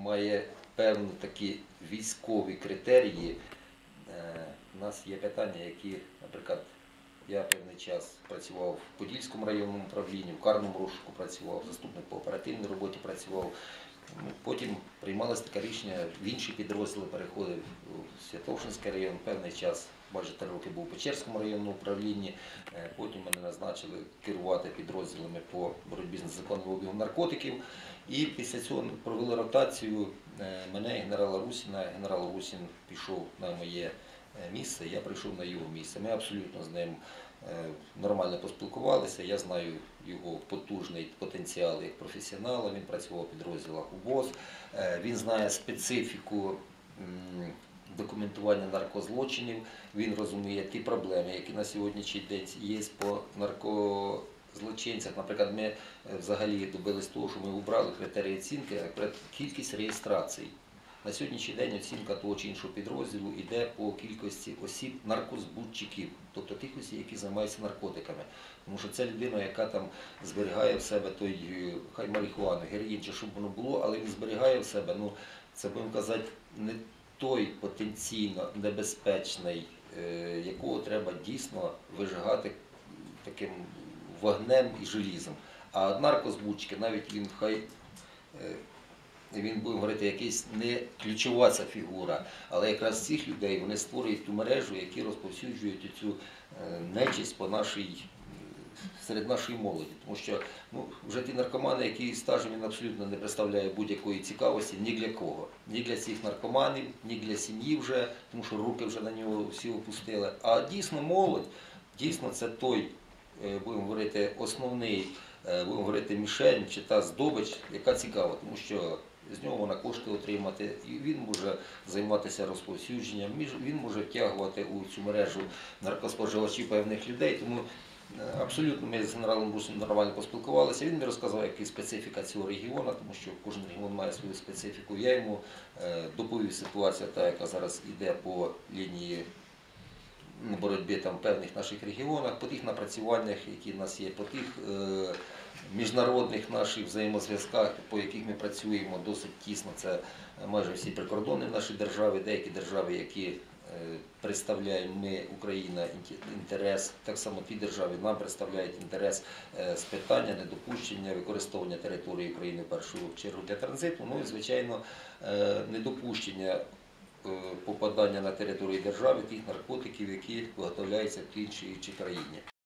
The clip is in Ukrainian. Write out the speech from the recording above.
має певні такі військові критерії. Е, У нас є питання, які, наприклад, я певний час працював в Подільському районному управлінні, в карному розшуку працював, заступник по оперативній роботі працював. Потім приймалось таке рішення, в інші підрозділи переходив у Святошинський район, певний час, майже три роки був у Печерському районному управлінні. Е, Потім мене назначили керувати підрозділами по боротьбі з незаконним обігом наркотиків. І після цього провели ротацію е, мене і генерала Русіна. Генерал Русін пішов на моє е, місце, я прийшов на його місце. Ми абсолютно з ним нормально поспілкувалися. Я знаю його потужний потенціал як професіонала. Він працював у підрозділах УБОЗ. Е, Він знає специфіку документування наркозлочинів. Він розуміє ті проблеми, які на сьогоднішній день є по наркозлочинцях. Наприклад, ми е, взагалі добились того, що ми убрали критерії оцінки, кількість реєстрацій. На сьогоднішній день оцінка того чи іншого підрозділу йде по кількості осіб наркозбутчиків, тобто тих осіб, які займаються наркотиками. Тому що це людина, яка там зберігає в себе той е, хай марихуану, героїн, чи щоб воно було, але він зберігає в себе, ну це будемо казати, не той потенційно небезпечний, е, якого треба дійсно вижигати таким вогнем і желізом. А наркозбутчики, навіть він хай. Він буде говорити, якийсь не ключова ця фігура, але якраз цих людей вони створюють ту мережу, які розповсюджують цю е, нечисть по нашій е, серед нашої молоді. Тому що ну, вже ті наркомани, які стажем він абсолютно не представляє будь-якої цікавості ні для кого. Ні для цих наркоманів, ні для сім'ї вже, тому що руки вже на нього всі опустили. А дійсно молодь, дійсно це той, е, будемо говорити, основний, будемо говорити, мішень чи та здобич, яка цікава, тому що з нього вона кошти отримати, і він може займатися розповсюдженням, він може втягувати у цю мережу наркоспоживачів певних людей. Тому е, абсолютно ми з генералом Русом нормально поспілкувалися. Він мені розказав, яка специфіка цього регіону, тому що кожен регіон має свою специфіку. Я йому е, доповів ситуацію, та яка зараз йде по лінії боротьби там в певних наших регіонах, по тих напрацюваннях, які в нас є, по тих е, міжнародних наших взаємозв'язках, по яких ми працюємо досить тісно. Це майже всі прикордони в нашій державі, деякі держави, які е, представляємо ми, Україна, інтерес, так само ті держави нам представляють інтерес е, з питання недопущення використовування території України в першу чергу для транзиту. Ну і звичайно, е, недопущення е, попадання на територію держави тих наркотиків, які виготовляються в тій чи іншій країні.